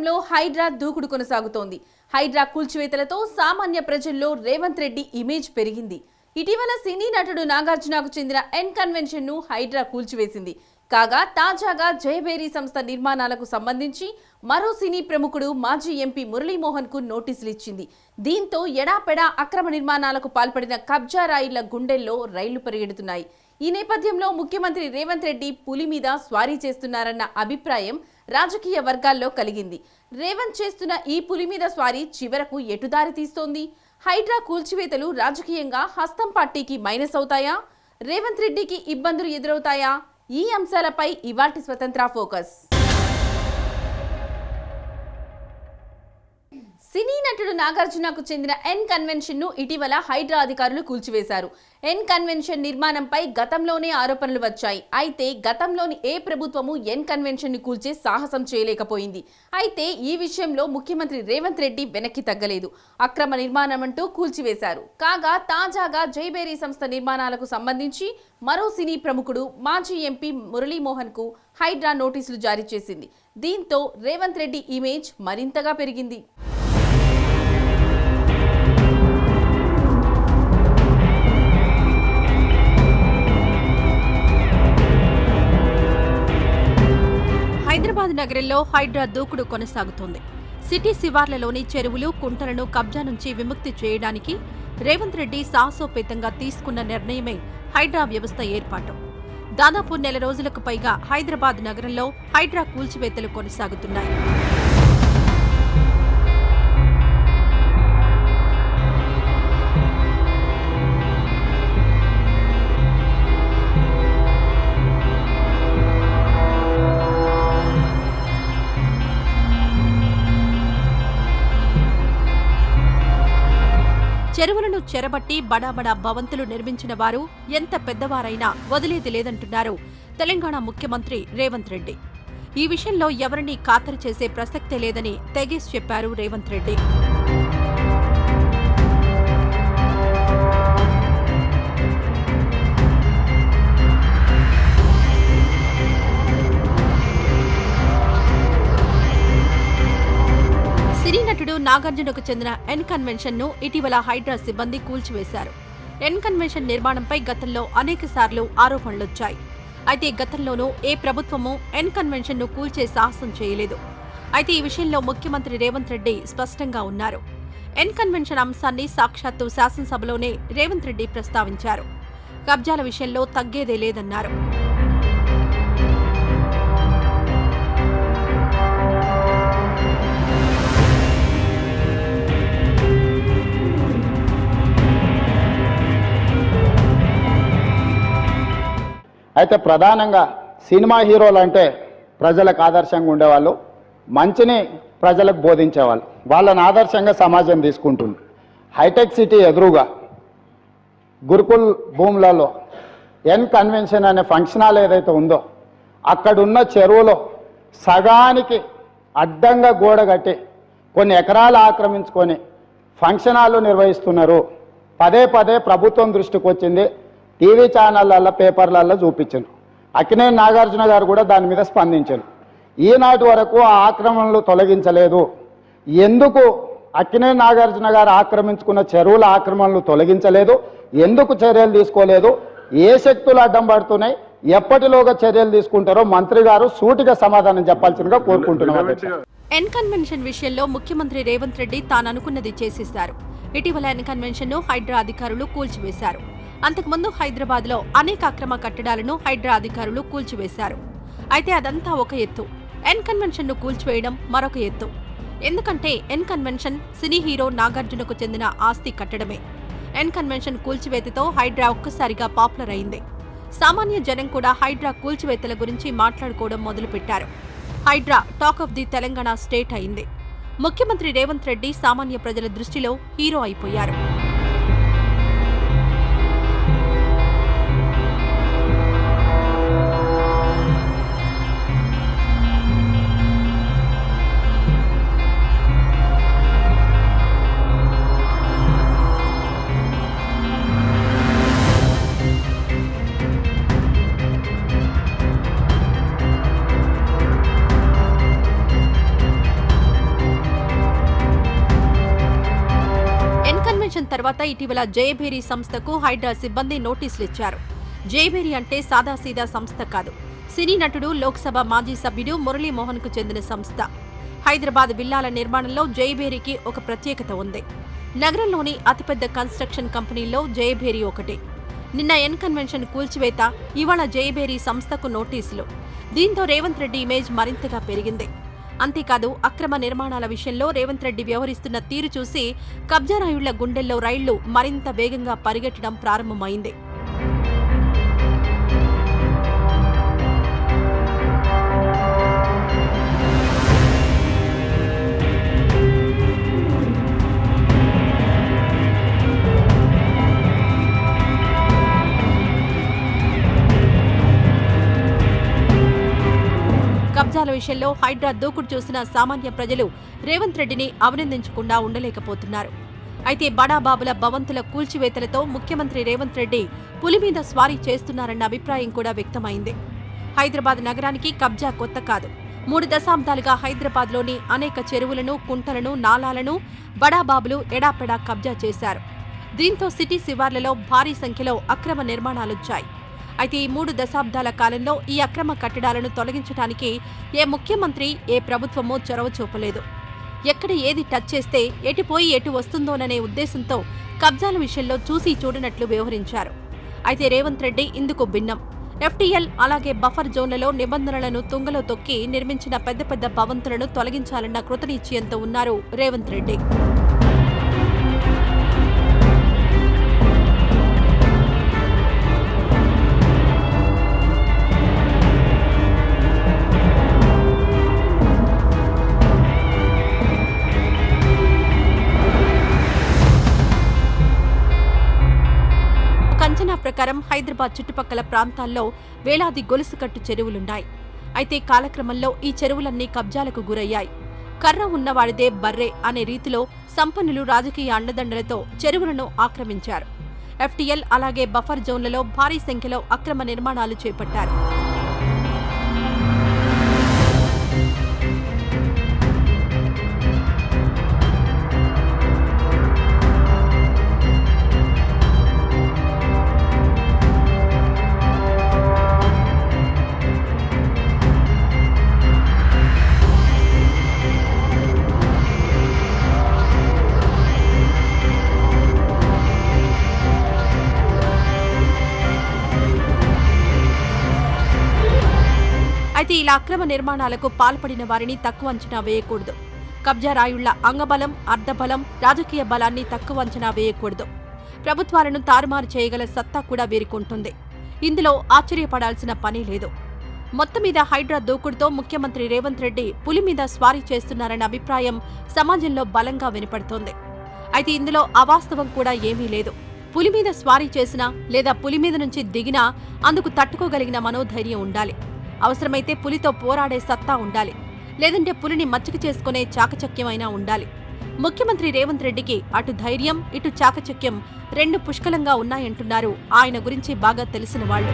రాష్ట్రంలో హైడ్రా దూకుడు కొనసాగుతోంది. హైడ్రా కూల్చివేతలతో సామాన్య ప్రజల్లో రేవంత్ రెడ్డి ఇమేజ్ పెరిగింది. ఇటీవల సినీ నటుడు నాగార్జునకు చెందిన ఎన్ కన్వెన్షన్ను హైడ్రా కూల్చివేసింది. కాగా తాజాగా జయభేరి సంస్థ నిర్మాణాలకు సంబంధించి మరో సినీ ప్రముఖుడు మాజీ ఎంపీ మురళీమోహన్కు నోటీసులు ఇచ్చింది దీంతో ఎడాపెడా అక్రమ నిర్మాణాలకు పాల్పడిన కబ్జా రాయిళ్ళ గుండెల్లో రైళ్ళు పరిగెడుతున్నాయి. ఈ నేపథ్యంలో ముఖ్యమంత్రి రేవంత్ రెడ్డి పులి మీద స్వారీ చేస్తున్నారన్న అభిప్రాయం రాజకీయ వర్గాల్లో కలిగింది. రేవంత్ చేస్తున్న ఈ పులి మీద స్వారీ చివరకు ఎటుదారి తీస్తోంది? హైడ్రా కూల్చివేతలు రాజకీయంగా హస్తం పార్టీకి మైనస్ అవుతాయా? రేవంత్ రెడ్డికి ఇబ్బందులు ఎదురవుతాయా? ఈ అంశాలపై ఇవాటి స్వతంత్ర ఫోకస్. నటుడు నాగార్జునకు చెందిన ఎన్ కన్వెన్షన్ను ఇటీవల హైడ్రా అధికారులు కూల్చివేశారు. ఎన్ కన్వెన్షన్ నిర్మాణంపై గతంలోనే ఆరోపణలు వచ్చాయి. అయితే గతంలోని ఏ ప్రభుత్వము ఎన్ కన్వెన్షన్ను కూల్చే సాహసం చేయలేకపోయింది. అయితే ఈ విషయంలో ముఖ్యమంత్రి రేవంత్ రెడ్డి వెనక్కి తగ్గలేదు. అక్రమ నిర్మాణం అంటూ కూల్చివేశారు. కాగా తాజాగా జైబేరీ సంస్థ నిర్మాణాలకు సంబంధించి మరో సినీ ప్రముఖుడు మాజీ ఎంపీ మురళీమోహన్కు హైడ్రా నోటీసులు జారీ చేసింది. దీంతో రేవంత్ రెడ్డి ఇమేజ్ మరింతగా పెరిగింది. హైదరాబాద్ నగరంలో హైడ్రా దూకుడు కొనసాగుతోంది. సిటీ శివార్లలోని చెరువులు కుంటలను కబ్జా నుంచి విముక్తి చేయడానికి రేవంత్ రెడ్డి సాహసోపేతంగా తీసుకున్న నిర్ణయమే హైడ్రా వ్యవస్థ ఏర్పాటు. దాదాపు నెల రోజులకు పైగా హైదరాబాద్ నగరంలో హైడ్రా కూల్చివేతలు కొనసాగుతున్నాయి. చెరువులను చెరబట్టి బడాబడా భవంతులు నిర్మించిన వారు ఎంత పెద్దవారైనా వదిలేది లేదంటున్నారు తెలంగాణ ముఖ్యమంత్రి రేవంత్ రెడ్డి. ఈ విషయంలో ఎవరినీ ఖాతరు చేసే ప్రసక్తే లేదని తెగేసి చెప్పారు రేవంత్ రెడ్డి. నాగార్జునకు చెందిన ఎన్ కన్వెన్షన్ను ఇటీవల హైడ్రా సిబ్బంది కూల్చివేశారు. ఎన్ కన్వెన్షన్ నిర్మాణంపై గతంలో అనేక సార్లు ఆరోపణలొచ్చాయి. అయితే గతంలోనూ ఏ ప్రభుత్వమూ ఎన్ కన్వెన్షన్ను కూల్చే సాహసం చేయలేదు. అయితే ఈ విషయంలో ముఖ్యమంత్రి రేవంత్ రెడ్డి స్పష్టంగా ఉన్నారు. ఎన్ కన్వెన్షన్ అంశాన్ని సాక్షాత్తు శాసనసభలోనే రేవంత్ రెడ్డి ప్రస్తావించారు. కబ్జాల విషయంలో తగ్గేదే లేదన్నారు. అయితే ప్రధానంగా సినిమా హీరోలు అంటే ప్రజలకు ఆదర్శంగా ఉండేవాళ్ళు మంచిని ప్రజలకు బోధించేవాళ్ళు. వాళ్ళని ఆదర్శంగా సమాజం తీసుకుంటుంది. హైటెక్ సిటీ ఎదురుగా గురుకుల్ భూములలో ఎన్ కన్వెన్షన్ అనే ఫంక్షన్ హాల్ ఏదైతే ఉందో అక్కడున్న చెరువులో సగానికి అడ్డంగా గోడ కట్టి కొన్ని ఎకరాలు ఆక్రమించుకొని ఫంక్షన్ హాల్ నిర్వహిస్తున్నారు. పదే పదే ప్రభుత్వం దృష్టికి వచ్చింది టీవీ ఛానళ్ళల్లో పేపర్లలో చూపించారు అక్కినే నాగార్జున గారు కూడా దాని మీద స్పందించారు ఈనాటి వరకు ఆ ఆక్రమణలు తొలగించలేదు. ఎందుకు అక్కినే నాగార్జున గారు ఆక్రమించుకున్న చెరువుల ఆక్రమణలు తొలగించలేదు? ఎందుకు చర్యలు తీసుకోలేదు? ఏ శక్తులు అడ్డం పడుతున్నాయి? ఎప్పటిలోగా చర్యలు తీసుకుంటారో మంత్రి గారు సూటిగా సమాధానం చెప్పాల్సిందిగా కోరుకుంటున్నాం ఎన్ కన్వెన్షన్ విషయంలో ముఖ్యమంత్రి రేవంత్ రెడ్డి తాననుకున్నది చేసేశారు. ఇటీవల ఎన్ కన్వెన్షన్ను హైడ్రా అధికారులు కూల్చివేశారు. అంతకుముందు హైదరాబాద్లో అనేక అక్రమ కట్టడాలను హైడ్రా అధికారులు కూల్చివేశారు. అయితే అదంతా ఒక ఎత్తు. ఎన్ కన్వెన్షన్ను కూల్చివేయడం మరొక ఎత్తు. ఎందుకంటే ఎన్ కన్వెన్షన్ సినీ హీరో నాగార్జునకు చెందిన ఆస్తి కట్టడమే. ఎన్ కన్వెన్షన్ కూల్చివేతతో హైడ్రా ఒక్కసారిగా పాపులర్ అయింది. సామాన్య జనం కూడా హైడ్రా కూల్చివేతల గురించి మాట్లాడుకోవడం మొదలుపెట్టారు. HYDRAA talk of the Telangana state అయింది. ముఖ్యమంత్రి రేవంత్ రెడ్డి సామాన్య ప్రజల దృష్టిలో హీరో అయిపోయారు. తర్వాత ఇటీవల జయభేరి సంస్థకు హైడ్రా సిబ్బంది నోటీసులు ఇచ్చారు. జయభేరి అంటే సాదాసీదా సంస్థ కాదు. సినీ నటుడు లోక్సభ మాజీ సభ్యుడు మురళీమోహన్కు చెందిన సంస్థ. హైదరాబాద్ విల్లాల నిర్మాణంలో జయభేరికి ఒక ప్రత్యేకత ఉంది. నగరంలోని అతిపెద్ద కన్స్ట్రక్షన్ కంపెనీల్లో జయభేరి ఒకటి. నిన్న ఎన్ కన్వెన్షన్ కూల్చివేత ఇవాళ జయభేరి సంస్థకు నోటీసులు. దీంతో రేవంత్ రెడ్డి ఇమేజ్ మరింతగా పెరిగింది. అంతేకాదు అక్రమ నిర్మాణాల విషయంలో రేవంత్ రెడ్డి వ్యవహరిస్తున్న తీరు చూసి కబ్జారాయుళ్ళ గుండెల్లో రైళ్ళు మరింత వేగంగా పరిగెట్టడం ప్రారంభమైంది. కబ్జాల విషయంలో హైడ్రా దూకుడు చూసిన సామాన్య ప్రజలు రేవంత్ రెడ్డిని అభినందించకుండా ఉండలేకపోతున్నారు. అయితే బడాబాబుల భవంతుల కూల్చివేతలతో ముఖ్యమంత్రి రేవంత్ రెడ్డి పులి మీద స్వారీ చేస్తున్నారన్న అభిప్రాయం కూడా వ్యక్తమైంది. హైదరాబాద్ నగరానికి కబ్జా కొత్త కాదు. మూడు దశాబ్దాలుగా హైదరాబాద్లోని అనేక చెరువులను కుంటలను నాలాలను బడాబాబులు ఎడాపెడా కబ్జా చేశారు. దీంతో సిటీ శివార్లలో భారీ సంఖ్యలో అక్రమ నిర్మాణాలొచ్చాయి. అయితే ఈ మూడు దశాబ్దాల కాలంలో ఈ అక్రమ కట్టడాలను తొలగించడానికి ఏ ముఖ్యమంత్రి ఏ ప్రభుత్వమూ చొరవ చూపలేదు. ఎక్కడ ఏది టచ్ చేస్తే ఎటుపోయి ఎటు వస్తుందోననే ఉద్దేశంతో కబ్జాల విషయంలో చూసి చూడనట్లు వ్యవహరించారు. అయితే రేవంత్ రెడ్డి ఇందుకు భిన్నం. ఎఫ్టీఎల్ అలాగే బఫర్ జోన్లలో నిబంధనలను తుంగలో తొక్కి నిర్మించిన పెద్ద పెద్ద భవంతులను తొలగించాలన్న కృతనిశ్చయంతో ఉన్నారు రేవంత్ రెడ్డి. ప్రకారం హైదరాబాద్ చుట్టుపక్కల ప్రాంతాల్లో వేలాది గొలుసుకట్టు చెరువులున్నాయి. అయితే కాలక్రమంలో ఈ చెరువులన్నీ కబ్జాలకు గురయ్యాయి. కర్ర ఉన్నవాడిదే బర్రె అనే రీతిలో సంపన్నులు రాజకీయ అండదండలతో చెరువులను ఆక్రమించారు. ఎఫ్టీఎల్ అలాగే బఫర్ జోన్లలో భారీ సంఖ్యలో అక్రమ నిర్మాణాలు చేపట్టారు. అయితే ఇలా అక్రమ నిర్మాణాలకు పాల్పడిన వారిని తక్కువ అంచనా వేయకూడదు. కబ్జా రాయుళ్ళ అంగబలం అర్ధబలం రాజకీయ బలాన్ని తక్కువ అంచనా వేయకూడదు. ప్రభుత్వాలను తారుమారు చేయగల సత్తా కూడా వీరికుంటుంది. ఇందులో ఆశ్చర్యపడాల్సిన పని లేదు. మొత్తం మీద హైడ్రా దూకుడుతో ముఖ్యమంత్రి రేవంత్ రెడ్డి పులి మీద స్వారీ చేస్తున్నారన్న అభిప్రాయం సమాజంలో బలంగా వినపడుతోంది. అయితే ఇందులో అవాస్తవం కూడా ఏమీ లేదు. పులి మీద స్వారీ చేసినా లేదా పులి మీద నుంచి దిగినా అందుకు తట్టుకోగలిగిన మనోధైర్యం ఉండాలి. అవసరమైతే పులితో పోరాడే సత్తా ఉండాలి. లేదంటే పులిని మచ్చక చేసుకునే చాకచక్యమైనా ఉండాలి. ముఖ్యమంత్రి రేవంత్ రెడ్డికి అటు ధైర్యం ఇటు చాకచక్యం రెండు పుష్కలంగా ఉన్నాయంటున్నారు. ఆయన గురించి బాగా తెలిసిన వాళ్ళు.